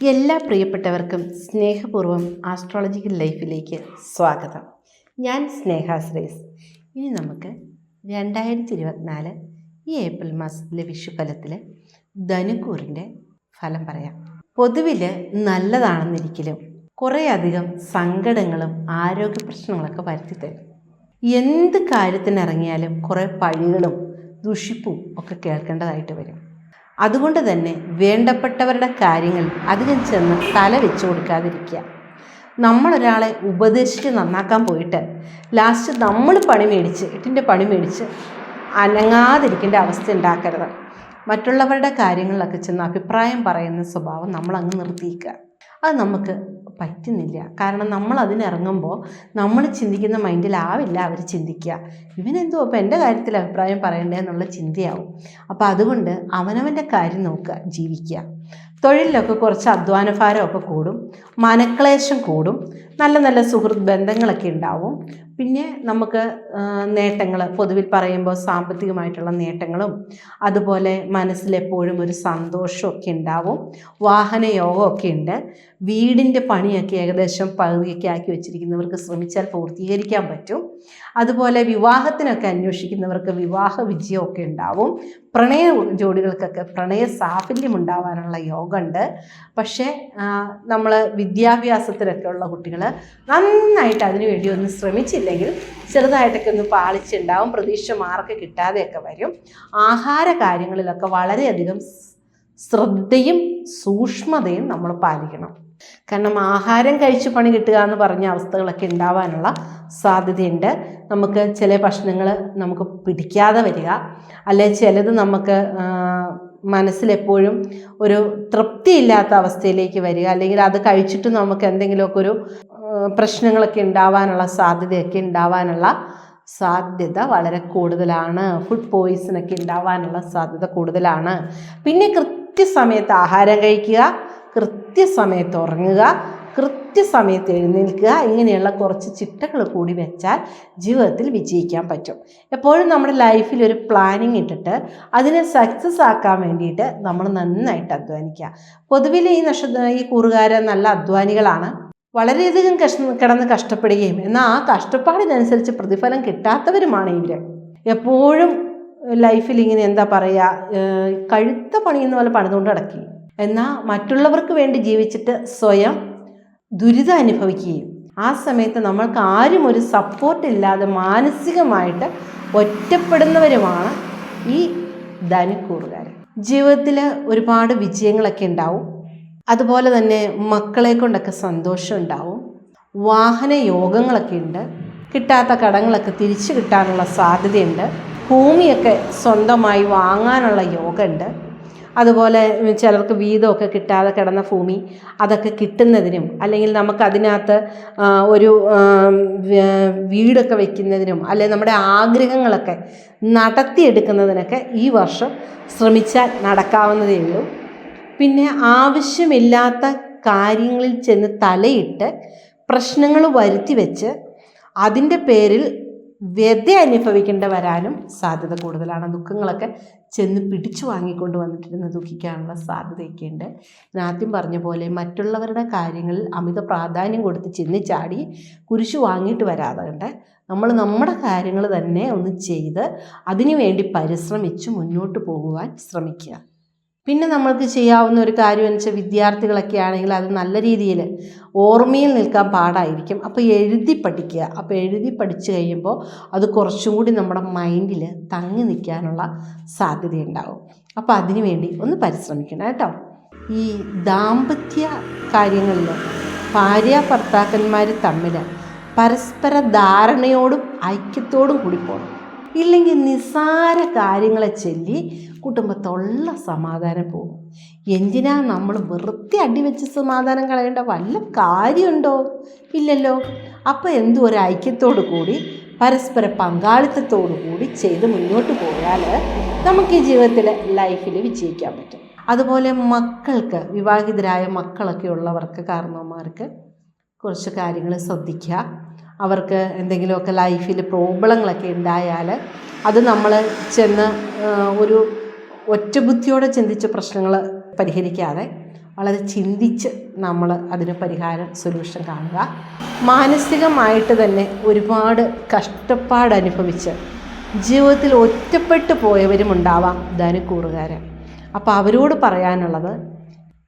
എല്ലാ പ്രിയപ്പെട്ടവർക്കും സ്നേഹപൂർവം ആസ്ട്രോളജിക്കൽ ലൈഫിലേക്ക് സ്വാഗതം. ഞാൻ സ്നേഹ ശ്രേയസ് ഇനി നമുക്ക് രണ്ടായിരത്തി ഇരുപത്തിനാല് ഈ ഏപ്രിൽ മാസത്തിലെ വിഷുഫലത്തിൽ ധനുക്കൂറിന്റെ ഫലം പറയാം. പൊതുവിൽ നല്ലതാണെന്നിരിക്കലും കുറേയധികം സങ്കടങ്ങളും ആരോഗ്യ പ്രശ്നങ്ങളൊക്കെ വരുത്തി തരും എന്ത് കാര്യത്തിനിറങ്ങിയാലും കുറേ പഴികളും ദുഷിപ്പും ഒക്കെ കേൾക്കേണ്ടതായിട്ട് വരും. അതുകൊണ്ട് തന്നെ വേണ്ടപ്പെട്ടവരുടെ കാര്യങ്ങൾ അധികം ചെന്ന് തല വെച്ചു കൊടുക്കാതിരിക്കുക. നമ്മളൊരാളെ ഉപദേശിച്ച് നന്നാക്കാൻ പോയിട്ട് ലാസ്റ്റ് നമ്മൾ പണി മേടിച്ച് എട്ടിന്റെ പണി മേടിച്ച് അനങ്ങാതിരിക്കേണ്ട അവസ്ഥ ഉണ്ടാക്കരുത്. മറ്റുള്ളവരുടെ കാര്യങ്ങളിലൊക്കെ ചെന്ന് അഭിപ്രായം പറയുന്ന സ്വഭാവം നമ്മൾ അങ്ങ് നിർത്തിയിക്കുക. അത് നമുക്ക് പറ്റുന്നില്ല. കാരണം നമ്മൾ അതിനിറങ്ങുമ്പോൾ നമ്മൾ ചിന്തിക്കുന്ന മൈൻഡിലാവില്ല അവർ ചിന്തിക്കുക. ഇവനെന്തോ അപ്പോൾ എന്റെ കാര്യത്തിൽ അഭിപ്രായം പറയണ്ടേ എന്നുള്ള ചിന്തയാവും. അപ്പോൾ അതുകൊണ്ട് അവനവന്റെ കാര്യം നോക്കുക ജീവിക്കുക. തൊഴിലിലൊക്കെ കുറച്ച് അധ്വാനഭാരമൊക്കെ കൂടും മനക്ലേശം കൂടും നല്ല നല്ല സുഹൃത്ത് ബന്ധങ്ങളൊക്കെ ഉണ്ടാവും. പിന്നെ നമുക്ക് നേട്ടങ്ങൾ പൊതുവിൽ പറയുമ്പോൾ സാമ്പത്തികമായിട്ടുള്ള നേട്ടങ്ങളും അതുപോലെ മനസ്സിലെപ്പോഴും ഒരു സന്തോഷമൊക്കെ ഉണ്ടാവും. വാഹന യോഗമൊക്കെ ഉണ്ട്. വീടിന്റെ പണിയൊക്കെ ഏകദേശം പകുതിയൊക്കെ ആക്കി വെച്ചിരിക്കുന്നവർക്ക് ശ്രമിച്ചാൽ പൂർത്തീകരിക്കാൻ പറ്റും. അതുപോലെ വിവാഹത്തിനൊക്കെ അന്വേഷിക്കുന്നവർക്ക് വിവാഹ വിജയമൊക്കെ ഉണ്ടാവും. പ്രണയ ജോഡികൾക്കൊക്കെ പ്രണയ സാഫല്യം ഉണ്ടാവാനുള്ള യോഗമുണ്ട് പക്ഷേ നമ്മൾ വിദ്യാഭ്യാസത്തിലൊക്കെ ഉള്ള കുട്ടികൾ നന്നായിട്ട് അതിനു വേണ്ടി ഒന്ന് ശ്രമിച്ചില്ലെങ്കിൽ ചെറുതായിട്ടൊക്കെ ഒന്ന് പാളിച്ചുണ്ടാവും. പ്രതീക്ഷ മാർക്ക് കിട്ടാതെയൊക്കെ വരും. ആഹാര കാര്യങ്ങളിലൊക്കെ വളരെയധികം ശ്രദ്ധയും സൂക്ഷ്മതയും നമ്മൾ പാലിക്കണം. കാരണം ആഹാരം കഴിച്ച് പണി കിട്ടുക എന്ന് പറഞ്ഞ അവസ്ഥകളൊക്കെ ഉണ്ടാവാനുള്ള സാധ്യതയുണ്ട്. നമുക്ക് ചില ഭക്ഷണങ്ങൾ നമുക്ക് പിടിക്കാതെ വരിക. അല്ലെങ്കിൽ ചിലത് നമുക്ക് മനസ്സിലെപ്പോഴും ഒരു തൃപ്തിയില്ലാത്ത അവസ്ഥയിലേക്ക് വരിക. അല്ലെങ്കിൽ അത് കഴിച്ചിട്ട് നമുക്ക് എന്തെങ്കിലുമൊക്കെ ഒരു പ്രശ്നങ്ങളൊക്കെ ഉണ്ടാവാനുള്ള സാധ്യതയൊക്കെ ഉണ്ടാവാനുള്ള സാധ്യത വളരെ കൂടുതലാണ്. ഫുഡ് പോയിസണൊക്കെ ഉണ്ടാവാനുള്ള സാധ്യത കൂടുതലാണ്. പിന്നെ കൃത്യസമയത്ത് ആഹാരം കഴിക്കുക. കൃത്യസമയത്ത് ഉറങ്ങുക കൃത്യസമയത്ത് എഴുന്നേൽക്കുക ഇങ്ങനെയുള്ള കുറച്ച് ചിട്ടകൾ കൂടി വെച്ചാൽ ജീവിതത്തിൽ വിജയിക്കാൻ പറ്റും. എപ്പോഴും നമ്മുടെ ലൈഫിൽ ഒരു പ്ലാനിങ് ഇട്ടിട്ട് അതിനെ സക്സസ് ആക്കാൻ വേണ്ടിയിട്ട് നമ്മൾ നന്നായിട്ട് അധ്വാനിക്കുക. പൊതുവിൽ ഈ നക്ഷത്ര ഈ കൂറുകാരൻ നല്ല അധ്വാനികളാണ്. വളരെയധികം കഷ്ട കിടന്ന് കഷ്ടപ്പെടുകയും എന്നാൽ ആ കഷ്ടപ്പാടിനനുസരിച്ച് പ്രതിഫലം കിട്ടാത്തവരുമാണ് ഇവർ എപ്പോഴും ലൈഫിൽ ഇങ്ങനെ എന്താ പറയുക കഴുത്ത പണിയുന്ന പോലെ പണിതുകൊണ്ട് കിടക്കി എന്നാൽ മറ്റുള്ളവർക്ക് വേണ്ടി ജീവിച്ചിട്ട് സ്വയം ദുരിതം അനുഭവിക്കുകയും. ആ സമയത്ത് നമ്മൾക്ക് ആരും ഒരു സപ്പോർട്ട് ഇല്ലാതെ മാനസികമായിട്ട് ഒറ്റപ്പെടുന്നവരുമാണ് ഈ ധനക്കൂറുകാർ ജീവിതത്തിൽ ഒരുപാട് വിജയങ്ങളൊക്കെ ഉണ്ടാവും. അതുപോലെ തന്നെ മക്കളെ കൊണ്ടൊക്കെ സന്തോഷം ഉണ്ടാവും. വാഹന യോഗങ്ങളൊക്കെ ഉണ്ട്. കിട്ടാത്ത കടങ്ങളൊക്കെ തിരിച്ചു കിട്ടാനുള്ള സാധ്യതയുണ്ട്. ഭൂമിയൊക്കെ സ്വന്തമായി വാങ്ങാനുള്ള യോഗമുണ്ട് അതുപോലെ ചിലർക്ക് വീതമൊക്കെ കിട്ടാതെ കിടന്ന ഭൂമി അതൊക്കെ കിട്ടുന്നതിനും അല്ലെങ്കിൽ നമുക്കതിനകത്ത് ഒരു വീടൊക്കെ വയ്ക്കുന്നതിനും അല്ലെങ്കിൽ നമ്മുടെ ആഗ്രഹങ്ങളൊക്കെ നടത്തിയെടുക്കുന്നതിനൊക്കെ ഈ വർഷം ശ്രമിച്ചാൽ നടക്കാവുന്നതേ ഉള്ളൂ. പിന്നെ ആവശ്യമില്ലാത്ത കാര്യങ്ങളിൽ ചെന്ന് തലയിട്ട് പ്രശ്നങ്ങൾ വരുത്തി വെച്ച് അതിന്റെ പേരിൽ വ്യത അനുഭവിക്കേണ്ട വരാനും സാധ്യത കൂടുതലാണ്. ദുഃഖങ്ങളൊക്കെ ചെന്ന് പിടിച്ചു വാങ്ങിക്കൊണ്ട് വന്നിട്ടിരുന്ന് ദുഃഖിക്കാനുള്ള സാധ്യതയൊക്കെ ഉണ്ട് ഞാൻ ആദ്യം പറഞ്ഞ പോലെ മറ്റുള്ളവരുടെ കാര്യങ്ങളിൽ അമിത പ്രാധാന്യം കൊടുത്ത് ചെന്ന് ചാടി കുരിശു വാങ്ങിയിട്ട് വരാതെ കണ്ട് നമ്മൾ നമ്മുടെ കാര്യങ്ങൾ തന്നെ ഒന്ന് ചെയ്ത് അതിനു വേണ്ടി പരിശ്രമിച്ച് മുന്നോട്ട് പോകുവാൻ ശ്രമിക്കുക. പിന്നെ നമ്മൾക്ക് ചെയ്യാവുന്ന ഒരു കാര്യം എന്ന് വെച്ചാൽ വിദ്യാർത്ഥികളൊക്കെ ആണെങ്കിൽ അത് നല്ല രീതിയിൽ ഓർമ്മയിൽ നിൽക്കാൻ പാടായിരിക്കും. അപ്പോൾ എഴുതി പഠിക്കുക. അപ്പോൾ എഴുതി പഠിച്ചു കഴിയുമ്പോൾ അത് കുറച്ചും കൂടി നമ്മുടെ മൈൻഡിൽ തങ്ങി നിൽക്കാനുള്ള സാധ്യതയുണ്ടാവും അപ്പോൾ അതിനു വേണ്ടി ഒന്ന് പരിശ്രമിക്കണം കേട്ടോ. ഈ ദാമ്പത്യ കാര്യങ്ങളിൽ ഭാര്യ ഭർത്താക്കന്മാർ തമ്മിൽ പരസ്പര ധാരണയോടും ഐക്യത്തോടും കൂടി പോകണം ഇല്ലെങ്കിൽ നിസ്സാര കാര്യങ്ങളെ ചൊല്ലി കുടുംബത്തുള്ള സമാധാനം പോകും. എന്തിനാ നമ്മൾ വെറുതെ അടിവെച്ച് സമാധാനം കളയേണ്ട? വല്ല കാര്യമുണ്ടോ? ഇല്ലല്ലോ. അപ്പോൾ എന്തോ ഒരു ഐക്യത്തോടു കൂടി പരസ്പര പങ്കാളിത്തത്തോടു കൂടി ചെയ്ത് മുന്നോട്ട് പോയാൽ നമുക്ക് ഈ ജീവിതത്തിൽ ലൈഫിൽ വിജയിക്കാൻ പറ്റും. അതുപോലെ മക്കൾക്ക് വിവാഹിതരായ മക്കളൊക്കെ ഉള്ളവർക്ക് കാരണവന്മാർക്ക് കുറച്ച് കാര്യങ്ങൾ ശ്രദ്ധിക്കുക. അവർക്ക് എന്തെങ്കിലുമൊക്കെ ലൈഫിൽ പ്രോബ്ലങ്ങളൊക്കെ ഉണ്ടായാൽ അത് നമ്മൾ ചെന്ന് ഒരു ഒറ്റബുദ്ധിയോടെ ചിന്തിച്ച് പ്രശ്നങ്ങൾ പരിഹരിക്കാതെ വളരെ ചിന്തിച്ച് നമ്മൾ അതിന് പരിഹാരം സൊല്യൂഷൻ കാണുക. മാനസികമായിട്ട് തന്നെ ഒരുപാട് കഷ്ടപ്പാട് അനുഭവിച്ച് ജീവിതത്തിൽ ഒറ്റപ്പെട്ടു പോയവരും ഉണ്ടാവാം ധനുക്കൂറുകാരൻ അപ്പോൾ അവരോട് പറയാനുള്ളത്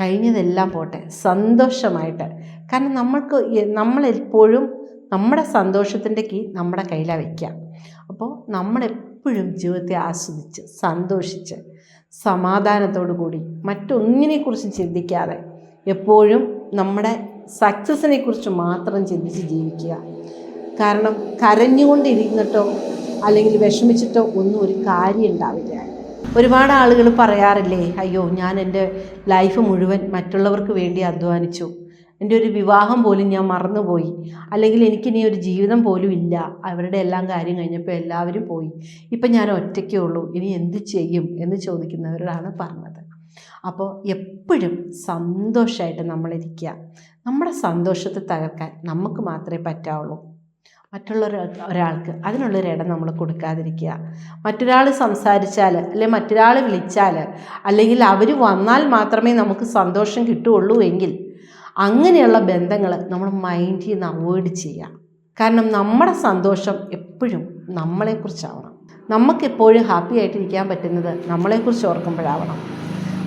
കഴിഞ്ഞതെല്ലാം പോട്ടെ. സന്തോഷമായിട്ട്. കാരണം നമ്മൾക്ക് നമ്മളെപ്പോഴും നമ്മുടെ സന്തോഷത്തിന്റെ കീ നമ്മുടെ കയ്യിലാണ് വയ്ക്കുക അപ്പോൾ നമ്മളെപ്പോഴും ജീവിതത്തെ ആസ്വദിച്ച് സന്തോഷിച്ച് സമാധാനത്തോടു കൂടി മറ്റൊന്നിനെക്കുറിച്ചും ചിന്തിക്കാതെ എപ്പോഴും നമ്മുടെ സക്സസിനെക്കുറിച്ച് കുറിച്ച് മാത്രം ചിന്തിച്ച് ജീവിക്കുക. കാരണം കരഞ്ഞുകൊണ്ടിരുന്നിട്ടോ അല്ലെങ്കിൽ വിഷമിച്ചിട്ടോ ഒന്നും ഒരു കാര്യം ഉണ്ടാവില്ല ഒരുപാട് ആളുകൾ പറയാറില്ലേ അയ്യോ ഞാൻ എന്റെ ലൈഫ് മുഴുവൻ മറ്റുള്ളവർക്ക് വേണ്ടി അധ്വാനിച്ചു. എന്റെ ഒരു വിവാഹം പോലും ഞാൻ മറന്നുപോയി. അല്ലെങ്കിൽ എനിക്കിനി ഒരു ജീവിതം പോലും ഇല്ല. അവരുടെ എല്ലാം കാര്യം കഴിഞ്ഞപ്പോൾ എല്ലാവരും പോയി. ഇപ്പം ഞാൻ ഒറ്റയ്ക്കേ ഉള്ളൂ. ഇനി എന്ത് ചെയ്യും? എന്ന് ചോദിക്കുന്നവരോടാണ് പറഞ്ഞത്. അപ്പോൾ എപ്പോഴും സന്തോഷമായിട്ട് നമ്മളിരിക്കുക. നമ്മുടെ സന്തോഷത്തെ തകർക്കാൻ നമുക്ക് മാത്രമേ പറ്റാവുള്ളൂ. മറ്റുള്ള ഒരാൾക്ക് അതിനുള്ളൊരു ഇടം നമ്മൾ കൊടുക്കാതിരിക്കുക. മറ്റൊരാൾ സംസാരിച്ചാൽ അല്ലെ മറ്റൊരാൾ വിളിച്ചാൽ അല്ലെങ്കിൽ അവർ വന്നാൽ മാത്രമേ നമുക്ക് സന്തോഷം കിട്ടുകയുള്ളൂ എങ്കിൽ അങ്ങനെയുള്ള ബന്ധങ്ങൾ നമ്മൾ മൈൻഡിൽ നിന്ന് അവോയ്ഡ് ചെയ്യുക. കാരണം നമ്മുടെ സന്തോഷം എപ്പോഴും നമ്മളെക്കുറിച്ചാവണം. നമുക്കെപ്പോഴും ഹാപ്പി ആയിട്ടിരിക്കാൻ പറ്റുന്നത് നമ്മളെക്കുറിച്ച് ഓർക്കുമ്പോഴാവണം.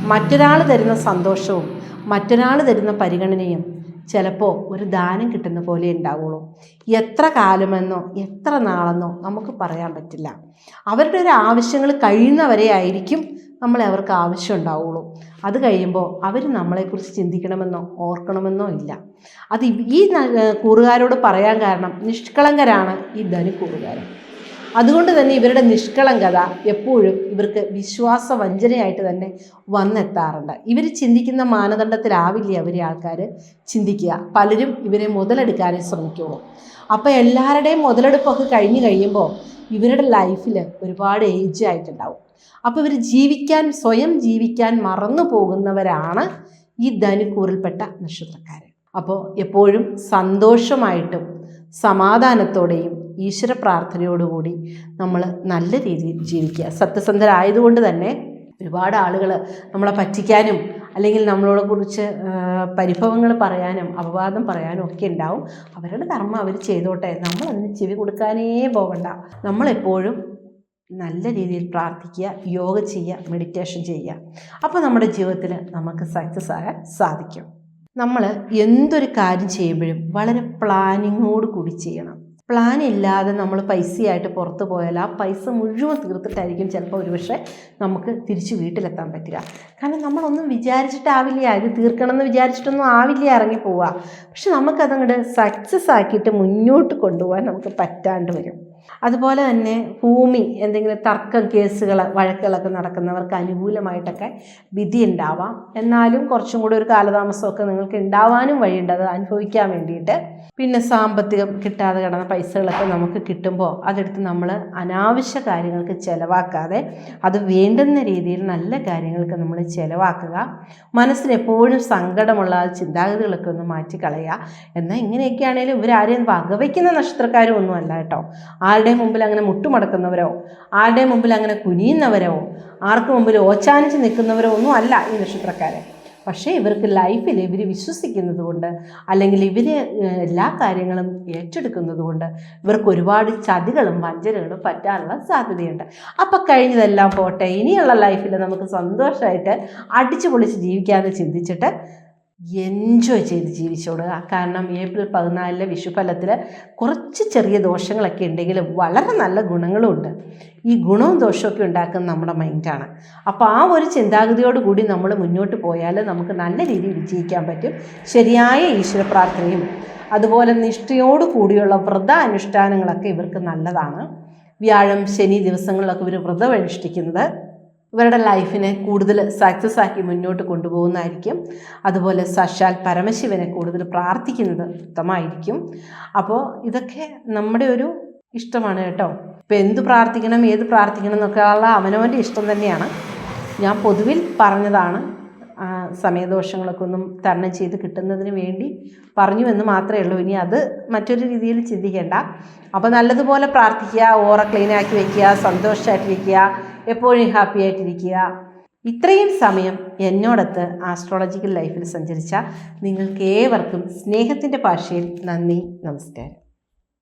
മറ്റൊരാൾ തരുന്ന സന്തോഷവും മറ്റൊരാൾ തരുന്ന പരിഗണനയും ചിലപ്പോൾ ഒരു ദാനം കിട്ടുന്ന പോലെ ഉണ്ടാവുള്ളൂ. എത്ര കാലമെന്നോ എത്ര നാളെന്നോ നമുക്ക് പറയാൻ പറ്റില്ല. അവരുടെ ഒരു ആവശ്യങ്ങൾ കഴിയുന്നവരെ ആയിരിക്കും നമ്മളെ അവർക്ക് ആവശ്യം ഉണ്ടാവുള്ളൂ. അത് കഴിയുമ്പോൾ അവർ നമ്മളെക്കുറിച്ച് ചിന്തിക്കണമെന്നോ ഓർക്കണമെന്നോ ഇല്ല. അത് ഈ കൂറുകാരോട് പറയാൻ കാരണം നിഷ്കളങ്കരാണ് ഈ ധനുക്കൂറുകാരൻ അതുകൊണ്ട് തന്നെ ഇവരുടെ നിഷ്കളങ്കത എപ്പോഴും ഇവർക്ക് വിശ്വാസ വഞ്ചനയായിട്ട് തന്നെ വന്നെത്താറുണ്ട്. ഇവർ ചിന്തിക്കുന്ന മാനദണ്ഡത്തിലാവില്ല ഇവരെ ആൾക്കാർ ചിന്തിക്കുക? പലരും ഇവരെ മുതലെടുക്കാനേ ശ്രമിക്കുള്ളൂ. അപ്പോൾ എല്ലാവരുടെയും മുതലെടുപ്പൊക്കെ കഴിഞ്ഞ് കഴിയുമ്പോൾ ഇവരുടെ ലൈഫിൽ ഒരുപാട് ഏജ് ആയിട്ടുണ്ടാവും. അപ്പോൾ ഇവർ ജീവിക്കാൻ സ്വയം ജീവിക്കാൻ മറന്നു പോകുന്നവരാണ് ഈ ധനുക്കൂറിൽപ്പെട്ട നക്ഷത്രക്കാർ അപ്പോൾ എപ്പോഴും സന്തോഷമായിട്ടും സമാധാനത്തോടെയും ഈശ്വര പ്രാർത്ഥനയോടുകൂടി നമ്മൾ നല്ല രീതിയിൽ ജീവിക്കുക. സത്യസന്ധരായതുകൊണ്ട് തന്നെ ഒരുപാട് ആളുകൾ നമ്മളെ പറ്റിക്കാനും അല്ലെങ്കിൽ നമ്മളോട് കുറിച്ച് പരിഭവങ്ങൾ പറയാനും അപവാദം പറയാനും ഒക്കെ ഉണ്ടാവും. അവരുടെ ധർമ്മം അവർ ചെയ്തോട്ടെ. നമ്മളതിന് ചെവി കൊടുക്കാനേ പോകണ്ട. നമ്മളെപ്പോഴും നല്ല രീതിയിൽ പ്രാർത്ഥിക്കുക യോഗ ചെയ്യുക മെഡിറ്റേഷൻ ചെയ്യുക. അപ്പോൾ നമ്മുടെ ജീവിതത്തിൽ നമുക്ക് സക്സസ് ആകാൻ സാധിക്കും. നമ്മൾ എന്തൊരു കാര്യം ചെയ്യുമ്പോഴും വളരെ പ്ലാനിങ്ങോട് കൂടി ചെയ്യണം. പ്ലാൻ ഇല്ലാതെ നമ്മൾ പൈസയായിട്ട് പുറത്ത് പോയാൽ ആ പൈസ മുഴുവൻ തീർത്തിട്ടായിരിക്കും ചിലപ്പോൾ ഒരുപക്ഷെ നമുക്ക് തിരിച്ച് വീട്ടിലെത്താൻ പറ്റുക. കാരണം നമ്മളൊന്നും വിചാരിച്ചിട്ടാവില്ല? ഇത് തീർക്കണം എന്ന് വിചാരിച്ചിട്ടൊന്നും ആവില്ല ഇറങ്ങി പോവുക പക്ഷെ നമുക്കതങ്ങോട്ട് സക്സസ് ആക്കിയിട്ട് മുന്നോട്ട് കൊണ്ടുപോകാൻ നമുക്ക് പറ്റാണ്ട് വരും. അതുപോലെ തന്നെ ഭൂമി എന്തെങ്കിലും തർക്ക കേസുകൾ വഴക്കുകളൊക്കെ നടക്കുന്നവർക്ക് അനുകൂലമായിട്ടൊക്കെ വിധി ഉണ്ടാവാം. എന്നാലും കുറച്ചും കൂടി ഒരു കാലതാമസമൊക്കെ നിങ്ങൾക്ക് ഉണ്ടാവാനും വഴിയുണ്ട്. അത് അനുഭവിക്കാൻ വേണ്ടിയിട്ട്. പിന്നെ സാമ്പത്തികം കിട്ടാതെ കിടന്ന പൈസകളൊക്കെ നമുക്ക് കിട്ടുമ്പോൾ അതെടുത്ത് നമ്മൾ അനാവശ്യ കാര്യങ്ങൾക്ക് ചിലവാക്കാതെ അത് വേണ്ടുന്ന രീതിയിൽ നല്ല കാര്യങ്ങൾക്ക് നമ്മൾ ചിലവാക്കുക. മനസ്സിന് എപ്പോഴും സങ്കടമുള്ള ചിന്താഗതികളൊക്കെ ഒന്ന് മാറ്റിക്കളയുക. എന്നാൽ ഇങ്ങനെയൊക്കെയാണെങ്കിലും ഇവരാരെയും വകവയ്ക്കുന്ന നക്ഷത്രക്കാരും ഒന്നും അല്ല കേട്ടോ. ആരുടെയും മുമ്പിൽ അങ്ങനെ മുട്ടുമടക്കുന്നവരോ ആരുടെയും മുമ്പിൽ അങ്ങനെ കുനിയുന്നവരോ ആർക്ക് മുമ്പിൽ ഓച്ചാനിച്ച് നിൽക്കുന്നവരോ ഒന്നും അല്ല ഈ നക്ഷത്രക്കാരെ. പക്ഷേ ഇവർക്ക് ലൈഫിൽ ഇവർ വിശ്വസിക്കുന്നത് കൊണ്ട് അല്ലെങ്കിൽ ഇവർ എല്ലാ കാര്യങ്ങളും ഏറ്റെടുക്കുന്നത് കൊണ്ട് ഇവർക്ക് ഒരുപാട് ചതികളും വഞ്ചനകളും പറ്റാനുള്ള സാധ്യതയുണ്ട്. അപ്പം കഴിഞ്ഞതെല്ലാം പോട്ടെ. ഇനിയുള്ള ലൈഫിൽ നമുക്ക് സന്തോഷമായിട്ട് അടിച്ചു പൊളിച്ച് ജീവിക്കാമെന്ന് ചിന്തിച്ചിട്ട് എൻജോയ് ചെയ്ത് ജീവിച്ചോളുക. കാരണം ഏപ്രിൽ പതിനാലിലെ വിഷുഫലത്തിൽ കുറച്ച് ചെറിയ ദോഷങ്ങളൊക്കെ ഉണ്ടെങ്കിലും വളരെ നല്ല ഗുണങ്ങളുമുണ്ട് ഈ ഗുണവും ദോഷമൊക്കെ ഉണ്ടാക്കുന്ന നമ്മുടെ മൈൻഡാണ് അപ്പോൾ ആ ഒരു ചിന്താഗതിയോട് കൂടി നമ്മൾ മുന്നോട്ട് പോയാൽ നമുക്ക് നല്ല രീതിയിൽ വിജയിക്കാൻ പറ്റും. ശരിയായ ഈശ്വര പ്രാർത്ഥനയും അതുപോലെ നിഷ്ഠയോട് കൂടിയുള്ള വ്രത അനുഷ്ഠാനങ്ങളൊക്കെ ഇവർക്ക് നല്ലതാണ്. വ്യാഴം ശനി ദിവസങ്ങളിലൊക്കെ ഇവർ വ്രതം അനുഷ്ഠിക്കുന്നത് ഇവരുടെ ലൈഫിനെ കൂടുതൽ സക്സസ് ആക്കി മുന്നോട്ട് കൊണ്ടുപോകുന്നതായിരിക്കും. അതുപോലെ സശാൽ പരമശിവനെ കൂടുതൽ പ്രാർത്ഥിക്കുന്നത് ഉത്തമമായിരിക്കും. അപ്പോൾ ഇതൊക്കെ നമ്മുടെ ഒരു ഇഷ്ടമാണ് കേട്ടോ. ഇപ്പം എന്ത് പ്രാർത്ഥിക്കണം ഏത് പ്രാർത്ഥിക്കണം എന്നൊക്കെ ഉള്ള അവനവന്റെ ഇഷ്ടം തന്നെയാണ്. ഞാൻ പൊതുവിൽ പറഞ്ഞതാണ് സമയദോഷങ്ങളൊക്കെ ഒന്നും തരണം ചെയ്ത് കിട്ടുന്നതിന് വേണ്ടി പറഞ്ഞു എന്ന് മാത്രമേ ഉള്ളൂ. ഇനി അത് മറ്റൊരു രീതിയിൽ ചിന്തിക്കേണ്ട. അപ്പോൾ നല്ലതുപോലെ പ്രാർത്ഥിക്കുക ഓറ ക്ലീൻ ആക്കി സന്തോഷമായിട്ട് സന്തോഷമായിട്ടിരിക്കുക എപ്പോഴും ഹാപ്പി ആയിട്ടിരിക്കുക. ഇത്രയും സമയം എന്നോടൊത്ത് ആസ്ട്രോളജിക്കൽ ലൈഫിൽ സഞ്ചരിച്ച നിങ്ങൾക്ക് ഏവർക്കും സ്നേഹത്തിന്റെ ഭാഷയിൽ നന്ദി നമസ്കാരം.